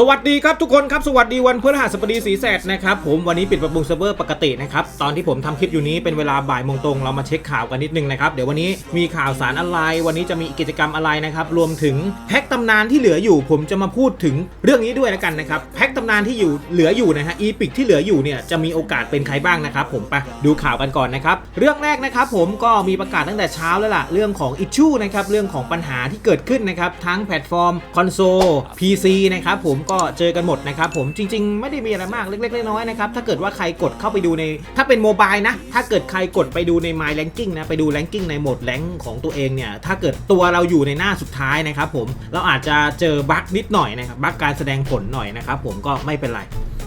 สวัสดีครับทุกคนครับสวัสดีวันพฤหัสบดีสีแสดนะครับผมวันนี้ปิดปรับปรุงเซิร์ฟเวอร์ปกตินะครับตอนที่ผมทำคลิปอยู่นี้เป็นเวลาบ่ายโมงตรงเรามาเช็คข่าวกันนิดนึงนะครับเดี๋ยววันนี้มีข่าวสารอะไร วันนี้จะมีกิจกรรมอะไรนะครับรวมถึงแพ็คตำนานที่เหลืออยู่ ผมจะมาพูดถึงเรื่องนี้ด้วยแล้วกันนะครับแพ็คตำนานที่อยู่เหลืออยู่นะฮะอีพิกที่เหลืออยู่เนี่ยจะมีโอกาสเป็นใครบ้างนะครับผมไปดูข่าวกันก่อนนะครับเรื่องแรกนะครับผมก็มีประกาศตั้งแต่เช้าแล้วล่ะเรื่องของอิชชูนะครับเรื่องของปัญหาที่เกิดขึ้นนะครับทั้งแพลตฟอร์มคอนโซล PC นะครับผมก็เจอกันหมดนะครับผมจริง ๆ ไม่ได้มีอะไรมากเล็กๆน้อยๆนะครับถ้าเกิดว่าใครกดเข้าไปดูใน ถ้าเป็นโมบายนะ ถ้าเกิดใครกดไปดูใน My Ranking นะ ไปดู Ranking ในโหมดแรงของตัวเองเนี่ย ถ้าเกิดตัวเราอยู่ในหน้าสุดท้ายนะครับผมเราอาจจะเจอบั๊กนิดหน่อยนะครับบั๊กการแสดงผลหน่อยนะครับผมก็ไม่เป็นไร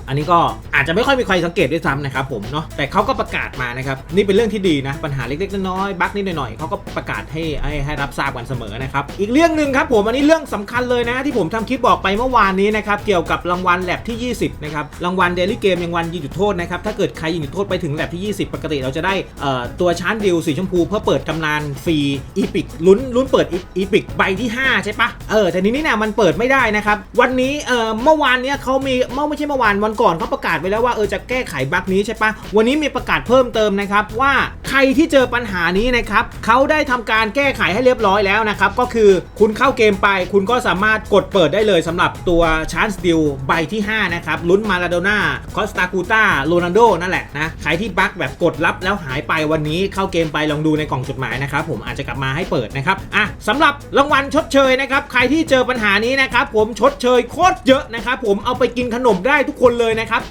อันนี้ก็อาจจะไม่ค่อยมีใครสังเกตด้วยซ้ำนะครับผมเนาะแต่เขาก็ประกาศมานะครับนี่เป็นเรื่องที่ดีนะปัญหาเล็กๆน้อยๆบั๊กนิดหน่อยๆเขาก็ประกาศให้ให้ให้รับทราบกันเสมอนะครับอีกเรื่องหนึ่งครับผมอันนี้เรื่องสำคัญเลยนะที่ผมทำคลิปบอกไปเมื่อวานนี้นะครับเกี่ยวกับรางวัลแลบที่ 20นะครับรางวัลเดลี่เกมรางวัลยิงจุดโทษนะครับถ้าเกิดใครยิงจุดโทษไปถึงแลบที่ 20 ปกติเราจะได้เอ่อตัวชานดิวสีชมพูเพื่อเปิดตำนานฟรีอีพิกลุ้นลุ้นเปิดอีพิกใบที่ 5 ใช่ปะเออแต่นี้เนี่ยมันเปิดไม่ได้นะครับวันนี้เอ่อเมื่อวานเนี้ยเขามีเมื่อไม่ใช่เมื่อวานวันก่อนเขาประกาศไว้แล้วว่าเออจะแก้ไขบั๊กนี้ใช่ปะวันนี้มีประกาศเพิ่มเติมนะครับว่าใครที่เจอปัญหานี้นะครับเขาได้ทำการแก้ไขให้เรียบร้อยแล้วนะครับก็คือคุณเข้าเกมไป คุณก็สามารถกดเปิดได้เลยสำหรับตัวชานส์ดิลใบที่5นะครับลุ้นมาลาโดน่าคอสตากูต้าโรนัลโดนั่นแหละนะใครที่บั๊กแบบกดรับแล้วหายไปวันนี้เข้าเกมไปลองดูในกล่องจดหมายนะครับผมอาจจะกลับมาให้เปิดนะครับอะสำหรับรางวัลชดเชยนะครับใครที่เจอปัญหานี้นะครับผมชดเชยโคตรเยอะนะครับผมเอาไปกินขนมได้ทุกคนเลยนะครับ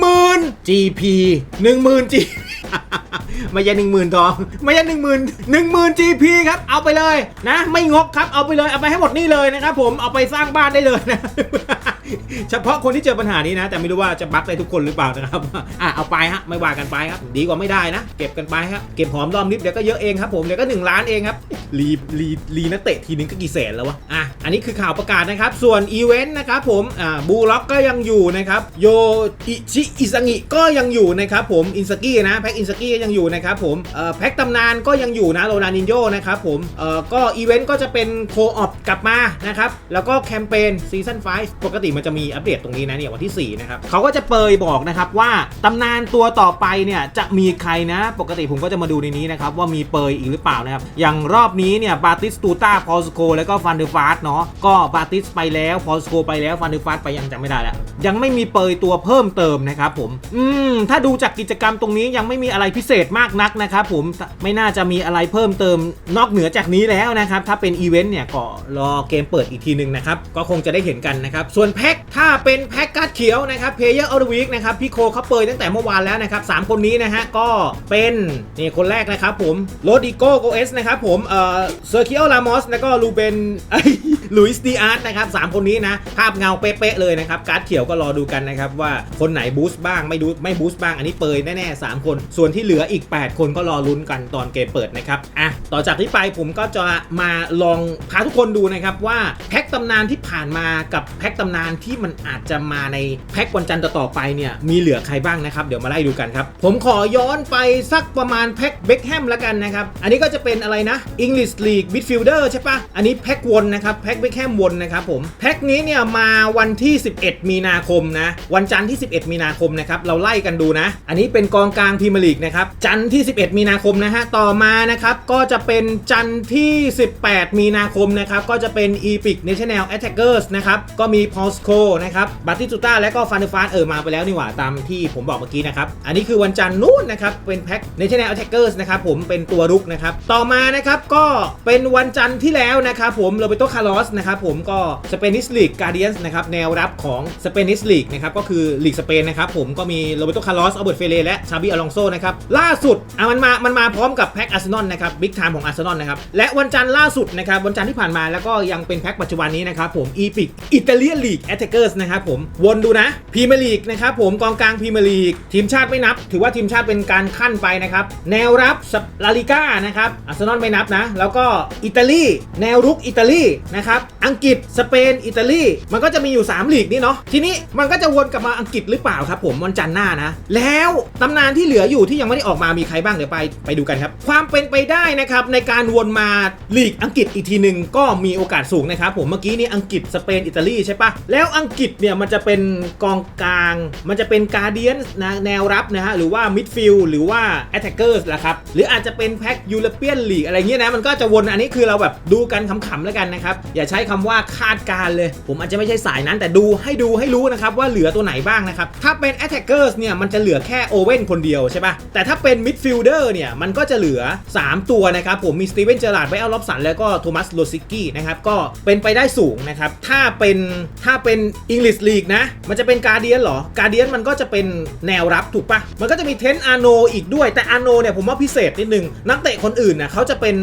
10,000 GP 10,000 G ไม่ใช่หนึ่งหมื่นทองไม่ใช่หนึ่งหมื่นหนึ่งหมื่น GP ครับเอาไปเลยนะ ไม่งกครับเอาไปเลยเอาไปให้หมดนี่เลยนะครับผมเอาไปสร้างบ้านได้เลยนะ เฉพาะคนที่เจอปัญหานี้นะ แต่ไม่รู้ว่าจะบั๊กได้ทุกคนหรือเปล่านะครับอะเอาไปฮะไม่ว่ากันไปครับ ดีกว่าไม่ได้นะ เก็บกันไปครับเก็บหอมรอมริบเดี๋ยวก็เยอะเองครับผมเดี๋ยวก็ 1 ล้านเองครับรีรีรีนักเตะทีนึงก็กี่แสนแล้ววะอะอันนี้คือข่าวประกาศนะครับ ส่วนอีเวนต์นะครับผมอ่าบูล็อกก็ยังอยู่นะครับโยอิชิอิซังิก็ยังอยู่นะครับผมอินสกี้นะแพ็กอินสกี้ก็ยังอยู่นะครับผมเอ่อแพ็กตำนานก็ยังอยู่นะโรนานินโยนะครับผมเอ่อก็อีเวนต์ก็จะเป็นโคออปกลับมานะครับแล้วก็แคมเปญซีซั่น5ปกติมันจะมีอัปเดตตรงนี้นะเนี่ยวันที่ 4 นะครับเขาก็จะเปยบอกนะครับว่าตำนานตัวต่อไปเนี่ยจะมีใครนะ ปกติผมก็จะมาดูในนี้นะครับว่ามีเปยอีกหรือเปล่านะครับ อย่างรอบนี้เนี่ยบาติสตูต้าพอสโกแล้วก็ฟันเดอร์ฟาสเนาะก็บาติสไปแล้วพอสโกไปแล้วฟันเดอร์ฟาสไปยังจำไม่ได้แล้วยังไม่มีเปยตัวเพิ่มเติมนะครับผม อืม ถ้าดูจากกิจกรรมตรงนี้ยังไม่มีอะไรพิเศษมากนักนะครับผมไม่น่าจะมีอะไรเพิ่มเติมนอกเหนือจากนี้แล้วนะครับถ้าเป็นอีเวนต์เนี่ยก็รอเกมเปิดอีกทีหนึ่งนะครับก็คงจะได้เห็นกันนะครับส่วนแพคถ้าเป็นแพ็คการ์ดเขียวนะครับเพย์เยอร์ออร์วีคนะครับพี่โคเขาเปิดตั้งแต่เมื่อวานแล้วนะครับสามคนนี้นะฮะก็เป็นนี่คนแรกนะครับผมโรดิโกโกเอสนะครับผมเอ่อเซอร์คิโอลามอสแล้วก็ลูเบนลุยส์ดีอาร์ตนะครับสามคนนี้นะภาพเงาเป๊ะๆเลยนะครับการ์ดเขียวก็รอดูกันนะครับว่าคนไหนบูสต์บ้างไม่ดูไม่บูสต์บ้างอันนี้เปยแน่ๆสามคน ส่วนที่เหลืออีก 8 คนก็รอลุ้นกันตอนเกมเปิดนะครับอะต่อจากนี้ไปผมก็จะมาลองพาทุกคนดูนะครับว่าแพ็คตำนานที่ผ่านมากับแพ็คตำนานที่มันอาจจะมาในแพ็ควันจันทร์ต่อไปเนี่ยมีเหลือใครบ้างนะครับ เดี๋ยวมาไล่ดูกันครับ ผมขอย้อนไปสักประมาณแพ็คเบคแฮมแล้วกันนะครับ อันนี้ก็จะเป็นอะไรนะ English League Midfielder ใช่ปะอันนี้แพ็ควนนะครับแพ็คเบคแฮมวนนะครับผมแพ็คนี้เนี่ยมาวันที่ 11 มีนาคมนะวันจันทร์ที่ 11 มีนาคมนะครับเราไล่กันดูนะ อันนี้เป็นกองกลางพรีเมียร์ลีกนะครับจันทร์ที่ 11 มีนาคมนะฮะต่อมานะครับก็จะเป็นจันทร์ที่ 18 มีนาคมนะครับก็จะเป็น Epic National Attackers นะครับก็มี p o s c o นะครับบัตติจูต้าและก็ฟันเดฟานเออมาไปแล้วนี่หว่าตามที่ผมบอกเมื่อกี้นะครับ อันนี้คือวันจันทร์นู้นนะครับ เป็นแพ็ค National Attackers นะครับผมเป็นตัวรุกนะครับ ต่อมานะครับก็เป็นวันจันทร์ที่แล้วนะครับผมโรเบโตคาร์ลอสนะครับผมก็ Spanish League Guardians นะครับแนวรับของ Spanish League นะครับก็คือลีกสเปนนะครับผมก็มีโรเบโตคาร์ลอสอัลเบิร์ตเฟเรและชาบิอลองโซนะครับล่าสุดอะมันมามันมาพร้อมกับแพ็คอาร์เซนอลนะครับบิ๊กไทม์ของอาร์เซนอลนะครับและวันจันทร์ล่าสุดนะครับวันจันทร์ที่ผ่านมาแล้วก็ยังเป็นแพ็คปัจจุบันนี้นะครับผม Epic Italian League Attackers นะครับผมวนดูนะพรีเมียร์ลีกนะครับผมกองกลางพรีเมียร์ลีกทีมชาติไม่นับ ถือว่าทีมชาติเป็นการขั้นไปนะครับ แนวรับลาลิก้านะครับอาร์เซนอลไม่นับนะ แล้วก็อิตาลีแนวรุกอิตาลีนะครับอังกฤษสเปนอิตาลีมันก็จะมีอยู่ 3 ลีกนี่เนาะทีนี้มันก็จะวนกลับมาอังกฤษหรือเปล่าครับผมวันจันทร์หน้านะแล้วตำนานที่เหลืออยู่ที่ยังไม่ได้ออกมามีใครบ้างเดี๋ยวไปไปดูกันครับ ความเป็นไปได้นะครับในการวนมาลีกอังกฤษอีกทีหนึ่งก็มีโอกาสสูงนะครับผมเมื่อกี้นี่อังกฤษสเปนอิตาลีใช่ปะแล้แล้วอังกฤษเนี่ยมันจะเป็นกองกลาง มันจะเป็นการเดียนนะแนวรับนะฮะหรือว่ามิดฟิลด์หรือว่าแอตแทกเกอร์สละครับหรืออาจจะเป็นแพ็กยูโรเปียนลีกอะไรเงี้ยนะมันก็จะวนอันนี้คือเราแบบดูกันขำๆแล้วกันนะครับอย่าใช้คำว่าคาดการเลย ผมอาจจะไม่ใช่สายนั้น แต่ดูให้ดูให้รู้นะครับว่าเหลือตัวไหนบ้างนะครับถ้าเป็น attackers เนี่ยมันจะเหลือแค่โอเว่นคนเดียวใช่ปะแต่ถ้าเป็น midfielder เนี่ยมันก็จะเหลือ 3 ตัวนะครับผมมีสตีเวนเจอราร์ดไบอัลล็อบสันแล้วก็โทมัสโลซิกกี้นะครับก็เป็นไปได้สูงนะครับถ้าเป็นถ้าเป็น English League นะ มันจะเป็นการเดียนหรอการเดียนมันก็จะเป็นแนวรับถูกปะมันก็จะมีเทนอาโนอีกด้วย แต่อาโนเนี่ยผมว่าพิเศษนิดนึง นักเตะคนอื่นนะเขาจะเป็น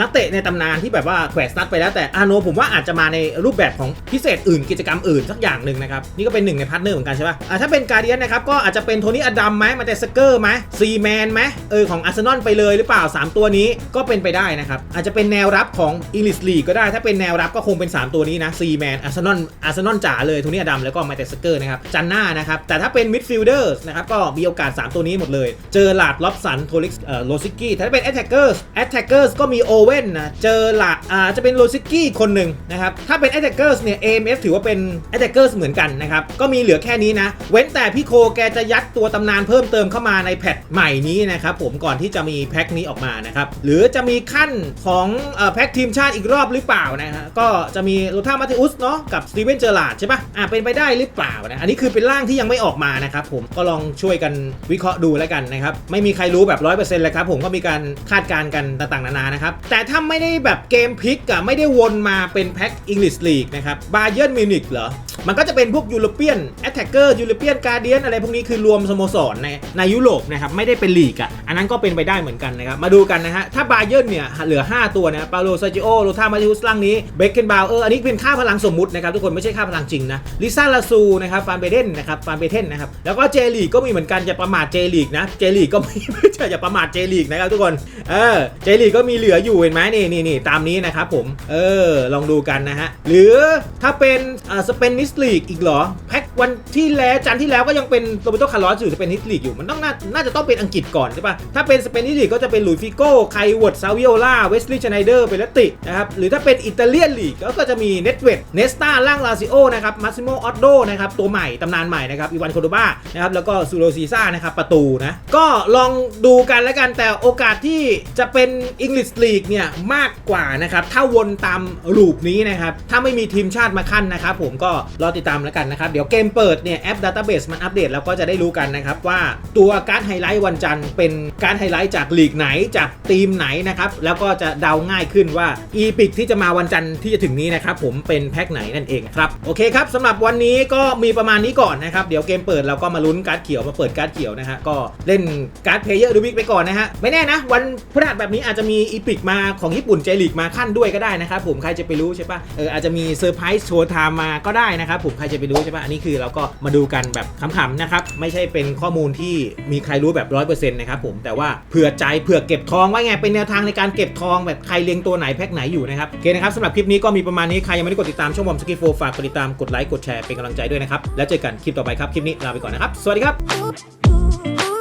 นักเตะในตำนานที่แบบว่าแขวนสตัดไปแล้วแต่อาโนผมว่าอาจจะมาในรูปแบบของพิเศษอื่นกิจกรรมอื่นสักอย่างหนึ่งนะครับ นี่ก็เป็นหนึ่งในพาร์ทเนอร์เหมือนกันใช่ปะ่ะถ้าเป็นการเดียนนะครับก็อาจจะเป็นโทนี่อดัมไหมมาแต่สเกอร์ไหมซีแมนไหมเออของอาร์เซนอลไปเลยหรือเปล่า 3 ตัวนี้ก็เป็นไปได้นะครับอาจจะเป็นแนวรับของอิงลิสลีก็ได้ถ้าเป็นแนวรับก็คงเป็น 3 ตัวนี้นะซีแมนอาร์เซนอลอาร์เซนอลจ๋าเลยโทนี่อดัมแล้วก็ไมาแต่สเกอร์นะครับจันหน้านะครับแต่ถ้าเป็นมิดฟิลเดอร์นะครับก็มีโอกาส 3 ตัวนี้หมดเลย เจอหลาดล็อบสันโทลิกเอ่อโลซิกี้ถ้าเป็นแอตแทกเกอร์สแอตแทกเกอร์สก็มีโอเว่นนะเจอหลาดอ่าจะเป็นโลซิกี้คนหนึ่งนะครับถ้าเป็นแอตแทกเกอร์สเนี่ย AMF ถือว่าเป็นแอตแทกเกอร์สเหมือนกันนะครับก็มีเหลือแค่นี้นะเว้นแต่พี่โคแกจะยัดตัวตำนานเพิ่มเติมเข้ามาในแพทใหม่นี้นะครับผมก่อนที่จะมีแพ็คนี้ออกมานะครับหรือจะมีขั้นของเอ่อแพ็คทีมชาติอีกรอบหรือเปล่านะฮะก็จะมีโรธามาเทอุสเนาะกับสตีเวนเจอร์ลาดใช่ปะอะเป็นไปได้หรือเปล่านะอันนี้คือเป็นร่างที่ยังไม่ออกมานะครับผมก็ลองช่วยกันวิเคราะห์ดูแล้วกันนะครับไม่มีใครรู้แบบ100%เลยครับผมก็มีการคาดการณ์กันต่างๆนานานะครับแต่ถ้าไม่ได้แบบเกมพลิกอะไม่ได้วนมาเป็นแพ็คอังกฤษลีกนะครับบาเยิร์นมิวนิกเหรอมันก็จะเป็นพวกยูโรเปียนแอตแทกเกอร์ยูโรเปียนการเดียนอะไรพวกนี้คือรวมสโมสรในในยุโรปนะครับไม่ได้เป็นลีกอะอันนั้นก็เป็นไปได้เหมือนกันนะครับมาดูกันนะฮะถ้าบาเยิร์นเนี่ยเหลือ 5 ตัวนะปาโลซาจิโอโรธามาทิอุสล่างนี้เบคเกนบาวเอออันนี้เป็นค่าพลังสมมุตินะครับทุกคนไม่ใช่ค่าพลังจริงนะลิซ่าลาซูนะครับฟานเบเดนนะครับฟานเบเทนนะครับแล้วก็เจลีกก็มีเหมือนกันอย่าประมาทเจลีกนะเจลีกก็ไม่ไม่ใช่อย่าประมาทเจลีกนะครับทุกคนเออเจลีกก็มีเหลืออยู่เห็นไหมนี่นี่นี่ตามนี้นะครับผมเออลองดูกันนะฮะหรือถ้าเป็นสเปนนิสลีกอีกเหรอแพ็ควันที่แล้วจันที่แล้วก็ยังเป็นโรเบโตคาร์ลอสอยู่สเปนนิสลีกอยู่มันต้องน่าน่าจะต้องเป็นอังกฤษก่อนใช่ปะถ้าเป็นสเปนนิสลีกก็จะเป็นหลุยฟิโก้ไคเวิร์ดซาวิโอลาเวสลีย์ชไนเดอร์เปเลตินะครับหรือถ้าเป็นอิตาเลียนลีกก็จะมีเนตเวดเนสตาล่างลาซิโอนะครับมาซิโมออตโดนะครับตัวใหม่ตำนานใหม่นะครับอีวานโคโดบ้านะครับแล้วก็ซูโรซีซ่านะครับประตูนะก็ลองดูกันแล้วกันแต่โอกาสที่จะเป็นอังกฤษลีกเนี่ยมากกว่านะครับถ้าวนตามรูปนี้นะครับถ้าไม่มีทีมชาติมาขั้นนะครับผมก็รอติดตามแล้วกันนะครับเดี๋ยวเกมเปิดเนี่ยแอป Database มันอัปเดตแล้วก็จะได้รู้กันนะครับว่าตัวการ์ดไฮไลท์วันจันทร์เป็นการ์ดไฮไลท์จากลีกไหนจากทีมไหนนะครับแล้วก็จะเดาง่ายขึ้นว่าอีพิกที่จะมาวันจันทร์ที่จะถึงนี้นะครับผมเป็นแพ็คไหนนั่นเองครับโอเคครับสำหรับวันนี้ก็มีประมาณนี้ก่อนนะครับ เดี๋ยวเกมเปิดเราก็มาลุ้นการ์ดเขียวมาเปิดการ์ดเขียวนะฮะ ก็เล่นการ์ดเพลเยอร์ดูวิกไปก่อนนะฮะ ไม่แน่นะ วันพฤหัสแบบนี้อาจจะมีอีพิกมาของญี่ปุ่นเจลีกมาขั้นด้วยก็ได้นะครับผมใครจะไปรู้ใช่ปะเอออาจจะมีเซอร์ไพรส์โชว์ไทม์มาก็ได้นะครับผมใครจะไปรู้ใช่ปะอันนี้คือเราก็มาดูกันแบบขำๆนะครับไม่ใช่เป็นข้อมูลที่มีใครรู้แบบร้อยเปอร์เซ็นต์นะครับผมแต่ว่าเผื่อใจเผื่อเก็บทองไว้ไงเป็นแนวทางในการเก็บทองแบบใครเลี้ยงตัวไหนแพ็คไหนอยู่นะครับโอเคนะครับสำหรับคลิปนี้ก็มีประมาณนี้ใครยังไม่ได้กดติดตามช่องบอมสกีโฟฝากกดติดตามกดไลค์กดแชร์เป็นกำลังใจด้วยนะครับ แล้วเจอกันคลิปต่อไปครับ คลิปนี้ลาไปก่อนนะครับ สวัสดีครับ